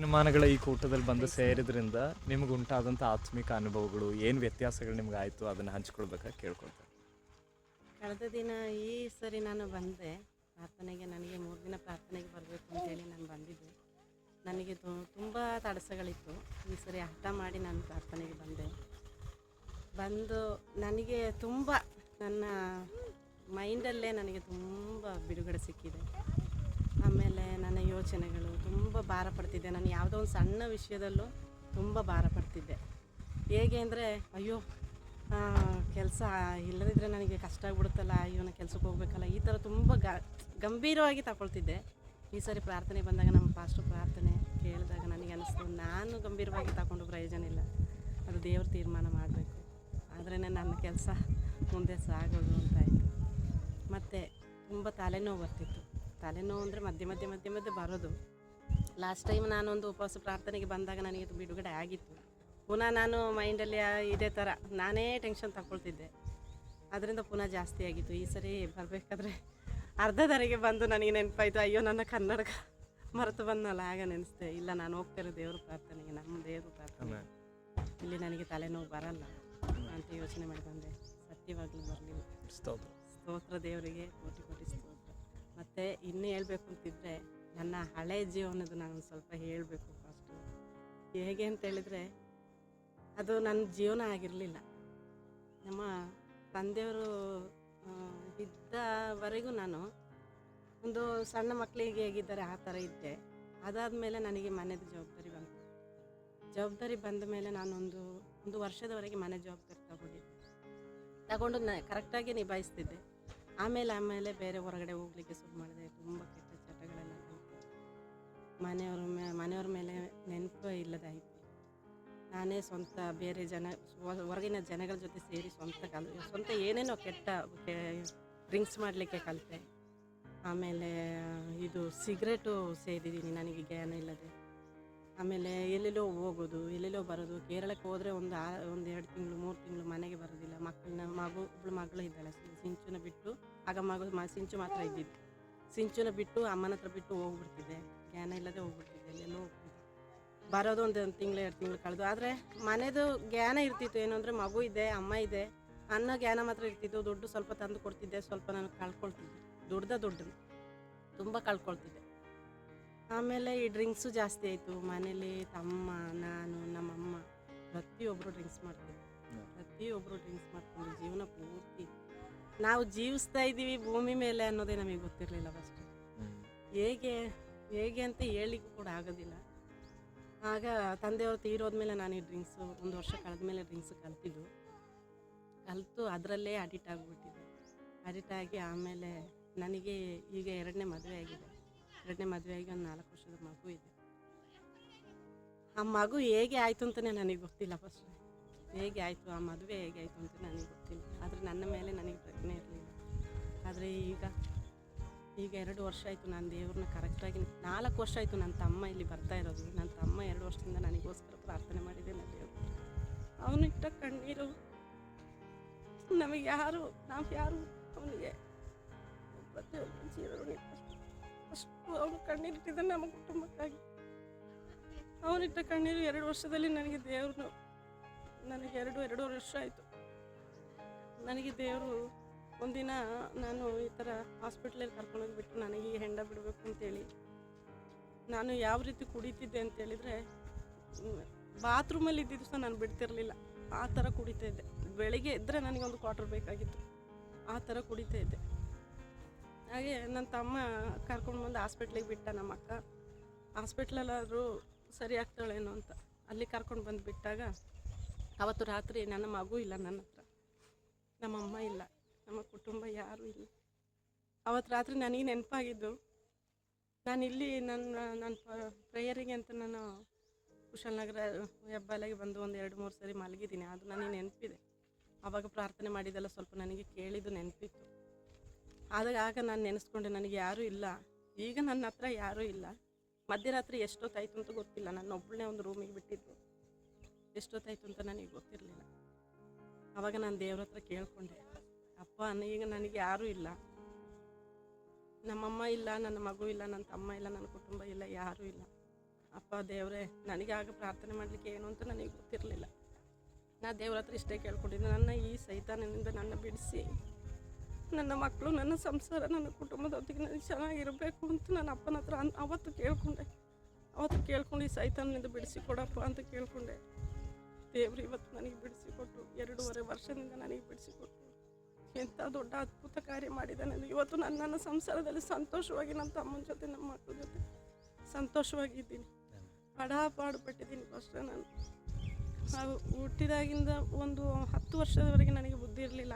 ನಿರ್ಮಾಣಗಳ ಈ ಕೂಟದಲ್ಲಿ ಬಂದು ಸೇರಿದ್ರಿಂದ ನಿಮ್ಗೆ ಉಂಟಾದಂಥ ಆತ್ಮಿಕ ಅನುಭವಗಳು, ಏನು ವ್ಯತ್ಯಾಸಗಳು ನಿಮ್ಗೆ ಆಯಿತು ಅದನ್ನು ಹಂಚ್ಕೊಳ್ಬೇಕಾ ಕೇಳ್ಕೊಳ್ತಾರೆ ಕಳೆದ ದಿನ ಈ ಸರಿ ನಾನು ಬಂದೆ. ಪ್ರಾರ್ಥನೆಗೆ ನನಗೆ ಮೂರು ದಿನ ಪ್ರಾರ್ಥನೆಗೆ ಬರಬೇಕು ಅಂತೇಳಿ ನಾನು ಬಂದಿದ್ದೆ. ನನಗೆ ತುಂಬ ತಡಸಗಳಿತ್ತು. ಈ ಸರಿ ಹಠ ಮಾಡಿ ನಾನು ಪ್ರಾರ್ಥನೆಗೆ ಬಂದೆ. ಬಂದು ನನಗೆ ತುಂಬ ನನ್ನ ಮೈಂಡಲ್ಲೇ ನನಗೆ ತುಂಬ ಬಿಡುಗಡೆ ಸಿಕ್ಕಿದೆ. ಆಮೇಲೆ ನನ್ನ ಯೋಚನೆಗಳು ತುಂಬ ಭಾರ ಪಡ್ತಿದ್ದೆ ನಾನು ಯಾವುದೋ ಒಂದು ಸಣ್ಣ ವಿಷಯದಲ್ಲೂ ತುಂಬ ಭಾರ ಪಡ್ತಿದ್ದೆ. ಹೇಗೆ ಅಂದರೆ, ಅಯ್ಯೋ ಕೆಲಸ ಇಲ್ಲದಿದ್ದರೆ ನನಗೆ ಕಷ್ಟ ಆಗ್ಬಿಡುತ್ತಲ್ಲ, ಅಯ್ಯೋ, ನಾನು ಕೆಲ್ಸಕ್ಕೆ ಹೋಗ್ಬೇಕಲ್ಲ, ಈ ಥರ ತುಂಬ ಗಂಭೀರವಾಗಿ ತಗೊಳ್ತಿದ್ದೆ. ಈ ಸರಿ ಪ್ರಾರ್ಥನೆ ಬಂದಾಗ ನಮ್ಮ ಪಾಸ್ಟರ್ ಪ್ರಾರ್ಥನೆ ಕೇಳಿದಾಗ ನನಗೆ ಅನಿಸ್ತು, ನಾನು ಗಂಭೀರವಾಗಿ ತಗೊಂಡು ಪ್ರಯೋಜನ ಇಲ್ಲ. ಅದು ದೇವ್ರ ತೀರ್ಮಾನ ಮಾಡಬೇಕು. ಆದ್ರೇ ನನ್ನ ಕೆಲಸ ಮುಂದೆ ಸಾಗೋದು ಅಂತ ಆಯಿತು. ಮತ್ತು ತುಂಬ ತಲೆನೋವು ಬರ್ತಿತ್ತು. ತಲೆನೋವು ಅಂದರೆ ಮಧ್ಯೆ ಮಧ್ಯೆ ಮಧ್ಯ ಮಧ್ಯೆ ಬರೋದು. ಲಾಸ್ಟ್ ಟೈಮ್ ನಾನೊಂದು ಉಪವಾಸ ಪ್ರಾರ್ಥನೆಗೆ ಬಂದಾಗ ನನಗೆ ಅದು ಬಿಡುಗಡೆ ಆಗಿತ್ತು. ಪುನಃ ನಾನು ಮೈಂಡಲ್ಲಿ ಇದೇ ಥರ ನಾನೇ ಟೆನ್ಷನ್ ತಗೊಳ್ತಿದ್ದೆ. ಅದರಿಂದ ಪುನಃ ಜಾಸ್ತಿ ಆಗಿತ್ತು. ಈ ಸರಿ ಬರಬೇಕಾದ್ರೆ ಅರ್ಧ ದಾರಿಗೆ ಬಂದು ನನಗೆ ನೆನಪಾಯಿತು ಅಯ್ಯೋ ನನ್ನ ಕನ್ನಡಕ ಮರೆತು ಬಂದಲ್ಲ ಆಗ ನೆನೆಸ್ತೆ ಇಲ್ಲ ನಾನು ಹೋಗ್ತಿರೋ ದೇವ್ರ ಪ್ರಾರ್ಥನೆಗೆ ನಮ್ಮ ದೇವ್ರ ಪ್ರಾರ್ಥನೆ ಇಲ್ಲಿ ನನಗೆ ತಲೆನೋವು ಬರಲ್ಲ ಅಂತ ಯೋಚನೆ ಮಾಡಿ ಬಂದೆ. ಸತ್ಯವಾಗ್ಲೂ ಬರಲಿಲ್ಲ. ಸ್ತೋತ್ರ ದೇವರಿಗೆ ಕೋಟಿ ಕೋಟಿ ಸ್ತೋತ್ರ. ಮತ್ತು ಇನ್ನು ಹೇಳಬೇಕು ಅಂತಿದ್ರೆ ನನ್ನ ಹಳೆ ಜೀವನದ ನಾನು ಸ್ವಲ್ಪ ಹೇಳಬೇಕು ಫಸ್ಟು ಹೇಗೆ ಅಂತೇಳಿದರೆ ಅದು ನನ್ನ ಜೀವನ ಆಗಿರಲಿಲ್ಲ. ನಮ್ಮ ತಂದೆಯವರು ಇದ್ದವರೆಗೂ ನಾನು ಒಂದು ಸಣ್ಣ ಮಕ್ಕಳಿಗೆ ಹೇಗಿದ್ದಾರೆ ಆ ಥರ ಇದ್ದೆ. ಅದಾದ ಮೇಲೆ ನನಗೆ ಮನೆದು ಜವಾಬ್ದಾರಿ ಬಂತು. ಜವಾಬ್ದಾರಿ ಬಂದ ಮೇಲೆ ನಾನೊಂದು, ಒಂದು ವರ್ಷದವರೆಗೆ ಮನೆ ಜವಾಬ್ದಾರಿ ತಗೊಂಡಿದ್ದೆ. ತಗೊಂಡು ನಾನು ಕರೆಕ್ಟಾಗಿ ನಿಭಾಯಿಸ್ತಿದ್ದೆ. ಆಮೇಲೆ ಆಮೇಲೆ ಬೇರೆ ಹೊರಗಡೆ ಹೋಗ್ಲಿಕ್ಕೆ ಶುರು ಮಾಡಿದೆ. ತುಂಬ ಕೆಟ್ಟ ಚಟಗಳೆಲ್ಲ ಮನೆಯವ್ರ ಮೇ, ಮನೆಯವ್ರ ಮೇಲೆ ನೆನಪು ಇಲ್ಲದಾಯಿತು ನಾನೇ ಸ್ವಂತ ಬೇರೆ ಜನ ಹೊರಗಿನ ಜನಗಳ ಜೊತೆ ಸೇರಿ ಸ್ವಂತ ಕಲ್, ಸ್ವಂತ ಏನೇನೋ ಕೆಟ್ಟ ಡ್ರಿಂಕ್ಸ್ ಮಾಡಲಿಕ್ಕೆ ಕಲಿತೆ. ಆಮೇಲೆ ಇದು ಸಿಗರೇಟು ಸೇದಿದ್ದೀನಿ, ನನಗೆ ಜ್ಞಾನ ಇಲ್ಲದೆ. ಆಮೇಲೆ ಎಲ್ಲೆಲ್ಲೋ ಹೋಗೋದು, ಎಲ್ಲೆಲ್ಲೋ ಬರೋದು. ಕೇರಳಕ್ಕೆ ಹೋದರೆ ಒಂದು ಆ ಒಂದು ಎರಡು ತಿಂಗಳು, ಮೂರು ತಿಂಗಳು ಮನೆಗೆ ಬರೋದಿಲ್ಲ. ಮಕ್ಕಳನ್ನ, ಮಗು, ಒಬ್ಳು ಮಗಳು ಇದ್ದಾಳೆ, ಸಿಂಚುನ ಬಿಟ್ಟು ಆಗ ಮಗು ಮ ಸಿಂಚು ಮಾತ್ರ ಇದ್ದಿದ್ದು. ಸಿಂಚುನ ಬಿಟ್ಟು ಅಮ್ಮನ ಹತ್ರ ಬಿಟ್ಟು ಹೋಗ್ಬಿಡ್ತಿದ್ದೆ. ಜ್ಞಾನ ಇಲ್ಲದೆ ಹೋಗ್ಬಿಡ್ತಿದ್ದೆ ಎಲ್ಲೆಲ್ಲೋ ಹೋಗ್ತಿದ್ದೆ ಬರೋದು ಒಂದು ಒಂದು ತಿಂಗಳು ಎರಡು ತಿಂಗಳು ಕಳೆದು. ಆದರೆ ಮನೆದು ಜ್ಞಾನ ಇರ್ತಿತ್ತು. ಏನು ಅಂದರೆ ಮಗು ಇದೆ ಅಮ್ಮ ಇದೆ. ಅನ್ನೋ ಜ್ಞಾನ ಮಾತ್ರ ಇರ್ತಿತ್ತು. ದುಡ್ಡು ಸ್ವಲ್ಪ ತಂದು ಕೊಡ್ತಿದ್ದೆ ಸ್ವಲ್ಪ ನಾನು ಕಳ್ಕೊಳ್ತಿದ್ದೆ. ದುಡ್ದ ದುಡ್ಡು. ತುಂಬ ಕಳ್ಕೊಳ್ತಿದ್ದೆ. ಆಮೇಲೆ ಈ ಡ್ರಿಂಕ್ಸು ಜಾಸ್ತಿ ಆಯಿತು. ಮನೇಲಿ ತಮ್ಮ ನಾನು ನಮ್ಮಮ್ಮ ಪ್ರತಿಯೊಬ್ಬರು ಡ್ರಿಂಕ್ಸ್ ಮಾಡ್ತಿದ್ದೆ. ಪ್ರತಿಯೊಬ್ಬರು ಡ್ರಿಂಕ್ಸ್ ಮಾಡ್ಕೊಂಡು ಜೀವನ ಪೂರ್ತಿ ನಾವು ಜೀವಿಸ್ತಾ ಇದ್ದೀವಿ ಭೂಮಿ ಮೇಲೆ ಅನ್ನೋದೇ ನಮಗೆ ಗೊತ್ತಿರಲಿಲ್ಲ ಫಸ್ಟ್ ಹೇಗೆ ಹೇಗೆ ಅಂತ ಹೇಳಿಕ್ಕೂ ಕೂಡ ಆಗೋದಿಲ್ಲ. ಆಗ ತಂದೆಯವರು ತೀರೋದ್ಮೇಲೆ ನಾನು ಈ ಡ್ರಿಂಕ್ಸು ಒಂದು ವರ್ಷ ಕಳೆದ್ಮೇಲೆ ಡ್ರಿಂಕ್ಸ್ ಕಲ್ತಿದ್ದು. ಕಲಿತು ಅದರಲ್ಲೇ ಅಡಿಟ್ ಆಗಿಬಿಟ್ಟಿದ್ದೆ. ಅಡಿಟ್ ಆಗಿ ಆಮೇಲೆ ನನಗೆ ಈಗ ಎರಡನೇ ಮದುವೆ ಆಗಿದೆ. ಎರಡನೇ ಮದುವೆ ಆಗಿ ಒಂದು ನಾಲ್ಕು ವರ್ಷದ ಮಗು ಇದೆ. ಆ ಮಗು ಹೇಗೆ ಆಯಿತು ಅಂತಲೇ ನನಗೆ ಗೊತ್ತಿಲ್ಲ ಫಸ್ಟ್ ಹೇಗೆ ಆಯಿತು, ಆ ಮದುವೆ ಹೇಗೆ ಆಯಿತು ಅಂತ ನನಗೆ ಗೊತ್ತಿಲ್ಲ. ಆದರೆ ನನ್ನ ಮೇಲೆ ನನಗೆ ಪ್ರಜ್ಞೆ ಇರಲಿಲ್ಲ. ಆದರೆ ಈಗ ಈಗ ಎರಡು ವರ್ಷ ಆಯಿತು ನಾನು ದೇವ್ರನ್ನ ಕರೆಕ್ಟಾಗಿ ನಾಲ್ಕು ವರ್ಷ ಆಯಿತು ನನ್ನ ತಮ್ಮ ಇಲ್ಲಿ ಬರ್ತಾ ಇರೋದು. ನನ್ನ ತಮ್ಮ ಎರಡು ವರ್ಷದಿಂದ ನನಗೋಸ್ಕರ ಪ್ರಾರ್ಥನೆ ಮಾಡಿದೆ ನನ್ನ ದೇವರು. ಅವನು ಇಟ್ಟ ಕಣ್ಣೀರು, ನಮಗೆ ಯಾರು, ನಾವು ಯಾರು? ಅವನಿಗೆ ಅಷ್ಟು ಅವನು ಕಣ್ಣೀರಿಟ್ಟಿದ್ದ ನಮ್ಮ ಕುಟುಂಬಕ್ಕಾಗಿ. ಅವನಿಟ್ಟ ಕಣ್ಣೀರು ಎರಡು ವರ್ಷದಲ್ಲಿ ನನಗೆ ದೇವರು ನನಗೆ ಎರಡು ಎರಡೂವರೆ ವರ್ಷ ಆಯಿತು. ನನಗೆ ದೇವರು ಒಂದಿನ ನಾನು ಈ ಥರ ಹಾಸ್ಪಿಟ್ಲಲ್ಲಿ ಕರ್ಕೊಂಡೋಗ್ಬಿಟ್ಟು ನನಗೆ ಈ ಹೆಂಡ ಬಿಡಬೇಕು ಅಂತೇಳಿ. ನಾನು ಯಾವ ರೀತಿ ಕುಡಿತಿದ್ದೆ ಅಂತೇಳಿದರೆ, ಬಾತ್ರೂಮಲ್ಲಿ ಇದ್ದಿದ್ದು ಸಹ ನಾನು ಬಿಡ್ತಿರಲಿಲ್ಲ. ಆ ಥರ ಕುಡಿತಾ ಇದ್ದೆ. ಬೆಳಿಗ್ಗೆ ಇದ್ದರೆ ನನಗೊಂದು ಕ್ವಾರ್ಟರ್ ಬೇಕಾಗಿತ್ತು. ಆ ಥರ ಕುಡಿತಾ ಇದ್ದೆ. ಹಾಗೆ ನನ್ನ ತಮ್ಮ ಕರ್ಕೊಂಡು ಬಂದು ಹಾಸ್ಪಿಟ್ಲಿಗೆ ಬಿಟ್ಟ ನಮ್ಮ ಅಕ್ಕ. ಹಾಸ್ಪಿಟ್ಲಲ್ಲಾದರೂ ಸರಿ ಆಗ್ತಾಳೇನೋ ಅಂತ. ಅಲ್ಲಿ ಕರ್ಕೊಂಡು ಬಂದು ಬಿಟ್ಟಾಗ ಅವತ್ತು ರಾತ್ರಿ ನನ್ನ ಮಗು ಇಲ್ಲ ನನ್ನ ಹತ್ರ. ನಮ್ಮಮ್ಮ ಇಲ್ಲ. ನಮ್ಮ ಕುಟುಂಬ ಯಾರೂ ಇಲ್ಲ. ಅವತ್ತು ರಾತ್ರಿ ನನಗೆ ನೆನಪಾಗಿದ್ದು, ನಾನು ಇಲ್ಲಿ ನನ್ನ ನನ್ನ ಪ್ರೇಯರಿಗೆ ಅಂತ ನಾನು ಕುಶಲನಗರ ಹೆಬ್ಬಾಲಾಗಿ ಬಂದು ಒಂದು ಎರಡು ಮೂರು ಸರಿ ಮಲಗಿದ್ದೀನಿ. ಅದು ನನಗೆ ನೆನಪಿದೆ. ಆವಾಗ ಪ್ರಾರ್ಥನೆ ಮಾಡಿದ್ದೆಲ್ಲ ಸ್ವಲ್ಪ ನನಗೆ ಕೇಳಿದ್ದು ನೆನಪಿತ್ತು. ಆದಾಗ ಆಗ ನಾನು ನೆನೆಸ್ಕೊಂಡೆ, ನನಗೆ ಯಾರೂ ಇಲ್ಲ. ಈಗ ನನ್ನ ಹತ್ರ ಯಾರೂ ಇಲ್ಲ. ಮಧ್ಯರಾತ್ರಿ ಎಷ್ಟೊತ್ತಾಯ್ತು ಅಂತ ಗೊತ್ತಿಲ್ಲ. ನನ್ನ ಒಬ್ಬಳನ್ನೇ ಒಂದು ರೂಮಿಗೆ ಬಿಟ್ಟಿದ್ದು ಎಷ್ಟೊತ್ತಾಯ್ತು ಅಂತ ನನಗೆ ಗೊತ್ತಿರಲಿಲ್ಲ. ಆವಾಗ ನಾನು ದೇವ್ರ ಹತ್ರ ಕೇಳ್ಕೊಂಡೆ, ಅಪ್ಪ, ಈಗ ನನಗೆ ಯಾರೂ ಇಲ್ಲ. ನಮ್ಮಮ್ಮ ಇಲ್ಲ, ನನ್ನ ಮಗು ಇಲ್ಲ, ನನ್ನ ತಮ್ಮ ಇಲ್ಲ, ನನ್ನ ಕುಟುಂಬ ಇಲ್ಲ, ಯಾರೂ ಇಲ್ಲ. ಅಪ್ಪ, ದೇವರೇ ನನಗೆ ಆಗ ಪ್ರಾರ್ಥನೆ ಮಾಡಲಿಕ್ಕೆ ಏನು ಅಂತ ನನಗೆ ಗೊತ್ತಿರಲಿಲ್ಲ. ನಾ ದೇವ್ರ ಹತ್ರ ಇಷ್ಟೇ ಕೇಳ್ಕೊಂಡಿದ್ದೆ. ನನ್ನ ಈ ಸೈತಾನನಿಂದ ನನ್ನ ಬಿಡಿಸಿ, ನನ್ನ ಮಕ್ಕಳು, ನನ್ನ ಸಂಸಾರ, ನನ್ನ ಕುಟುಂಬದೊತ್ತಿಗೆ ನನಗೆ ಚೆನ್ನಾಗಿರಬೇಕು ಅಂತ ನನ್ನ ಅಪ್ಪನ ಹತ್ರ ಅವತ್ತು ಕೇಳ್ಕೊಂಡೆ. ಅವತ್ತು ಕೇಳ್ಕೊಂಡು ಈ ಸೈತಾನನಿಂದ ಬಿಡಿಸಿ ಕೊಡಪ್ಪ ಅಂತ ಕೇಳ್ಕೊಂಡೆ. ದೇವ್ರು ಇವತ್ತು ನನಗೆ ಬಿಡಿಸಿಕೊಟ್ಟು ಎರಡೂವರೆ ವರ್ಷದಿಂದ ನನಗೆ ಬಿಡಿಸಿಕೊಟ್ಟು ಎಂಥ ದೊಡ್ಡ ಅದ್ಭುತ ಕಾರ್ಯ ಮಾಡಿದ್ದಾನೆ ಇವತ್ತು ನಾನು ನನ್ನ ಸಂಸಾರದಲ್ಲಿ ಸಂತೋಷವಾಗಿ ನಮ್ಮ ತಮ್ಮನ ಜೊತೆ, ನಮ್ಮ ಮಕ್ಕಳ ಜೊತೆ ಸಂತೋಷವಾಗಿದ್ದೀನಿ. ಪಡ ಪಾಡುಪಟ್ಟಿದ್ದೀನಿ ಫಸ್ಟ್ ನಾನು. ಹಾಗೂ ಹುಟ್ಟಿದಾಗಿಂದ ಒಂದು ಹತ್ತು ವರ್ಷದವರೆಗೆ ನನಗೆ ಬುದ್ಧಿ ಇರಲಿಲ್ಲ.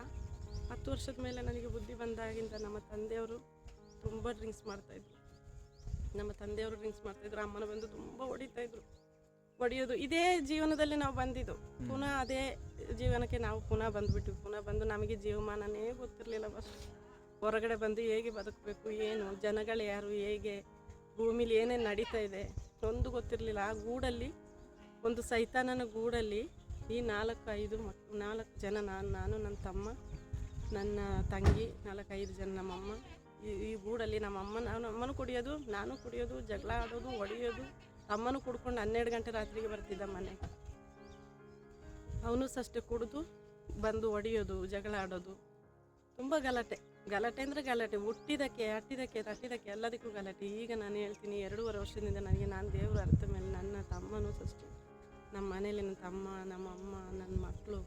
ಹತ್ತು ವರ್ಷದ ಮೇಲೆ ನನಗೆ ಬುದ್ಧಿ ಬಂದಾಗಿಂದ ನಮ್ಮ ತಂದೆಯವರು ತುಂಬ ಡ್ರಿಂಕ್ಸ್ ಮಾಡ್ತಾಯಿದ್ರು ನಮ್ಮ ತಂದೆಯವರು ಡ್ರಿಂಕ್ಸ್ ಮಾಡ್ತಾಯಿದ್ರು ಅಮ್ಮನ ಬಂದು ತುಂಬ ಹೊಡಿತಾಯಿದ್ರು ಹೊಡೆಯೋದು ಇದೇ ಜೀವನದಲ್ಲಿ ನಾವು ಬಂದಿದ್ದು. ಪುನಃ ಅದೇ ಜೀವನಕ್ಕೆ ನಾವು ಪುನಃ ಬಂದ್ಬಿಟ್ಟು, ಪುನಃ ಬಂದು ನಮಗೆ ಜೀವಮಾನನೇ ಗೊತ್ತಿರಲಿಲ್ಲ ಬಸ್. ಹೊರಗಡೆ ಬಂದು ಹೇಗೆ ಬದುಕಬೇಕು, ಏನು, ಜನಗಳು ಯಾರು, ಹೇಗೆ, ಭೂಮಿಲಿ ಏನೇನು ನಡೀತಾ ಇದೆ ಒಂದು ಗೊತ್ತಿರಲಿಲ್ಲ. ಆ ಗೂಡಲ್ಲಿ, ಒಂದು ಸೈತಾನನ ಗೂಡಲ್ಲಿ ಈ ನಾಲ್ಕು ಐದು ಮಕ್ ನಾಲ್ಕು ಜನ ನಾನು ನಾನು ನನ್ನ ತಮ್ಮ, ನನ್ನ ತಂಗಿ ನಾಲ್ಕೈದು ಜನ ನಮ್ಮಮ್ಮ. ಈ ಈ ಗೂಡಲ್ಲಿ ನಮ್ಮಮ್ಮ ನಾನು ಅಮ್ಮನೂ ಕುಡಿಯೋದು, ನಾನು ಕುಡಿಯೋದು, ಜಗಳ ಆಡೋದು, ಹೊಡೆಯೋದು ಅಮ್ಮನೂ ಕುಡ್ಕೊಂಡು ಹನ್ನೆರಡು ಗಂಟೆ ರಾತ್ರಿಗೆ ಬರ್ತಿದ್ದ ಮನೆಗೆ ಅವನು ಸಷ್ಟೆ ಕುಡಿದು ಬಂದು ಹೊಡೆಯೋದು, ಜಗಳ ಆಡೋದು. ತುಂಬ ಗಲಾಟೆ. ಗಲಾಟೆ ಅಂದರೆ ಗಲಾಟೆ. ಹುಟ್ಟಿದಕ್ಕೆ ಅಟ್ಟಿದಕ್ಕೆ ತಟ್ಟಿದಕ್ಕೆ ಎಲ್ಲದಕ್ಕೂ ಗಲಾಟೆ. ಈಗ ನಾನು ಹೇಳ್ತೀನಿ, ಎರಡೂವರೆ ವರ್ಷದಿಂದ ನನಗೆ ನಾನು ದೇವರು ಅರ್ಥ ಮೇಲೆ ನನ್ನ ತಮ್ಮನೂ ಅಷ್ಟೇ ನಮ್ಮ ಮನೇಲಿ ನನ್ನ ತಮ್ಮ, ನಮ್ಮ ಅಮ್ಮ, ನನ್ನ ಮಕ್ಕಳು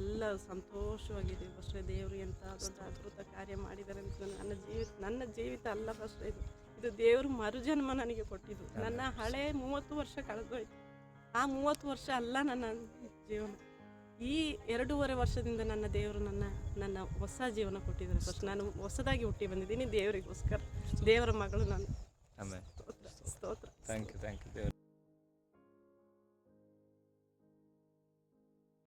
ಎಲ್ಲ ಸಂತೋಷವಾಗಿದ್ದೀವಿ. ಫಸ್ಟ್ ದೇವರು ಎಂಥ ದೊಡ್ಡ ಅದ್ಭುತ ಕಾರ್ಯ ಮಾಡಿದ್ದಾರೆ ಅಂತ ನನ್ನ ಜೀವಿತ ನನ್ನ ಜೀವಿತ ಅಲ್ಲ ಫಸ್ಟ್ ಇದು. ಇದು ದೇವರು ಮರುಜನ್ಮ ನನಗೆ ಕೊಟ್ಟಿದ್ದು. ನನ್ನ ಹಳೆ ಮೂವತ್ತು ವರ್ಷ ಕಳೆದೋಯ್ತು. ಆ ಮೂವತ್ತು ವರ್ಷ ಅಲ್ಲ ನನ್ನ ಜೀವನ. ಈ ಎರಡೂವರೆ ವರ್ಷದಿಂದ ನನ್ನ ದೇವರು ನನ್ನ ನನ್ನ ಹೊಸ ಜೀವನ ಕೊಟ್ಟಿದ್ದಾರೆ ಫಸ್ಟ್ ನಾನು ಹೊಸದಾಗಿ ಹುಟ್ಟಿ ಬಂದಿದ್ದೀನಿ ದೇವರಿಗೋಸ್ಕರ. ದೇವರ ಮಗಳು ನಾನು. ಸ್ತೋತ್ರ ಥ್ಯಾಂಕ್ ಯು ಥ್ಯಾಂಕ್ ಯು ದೇವ್ರು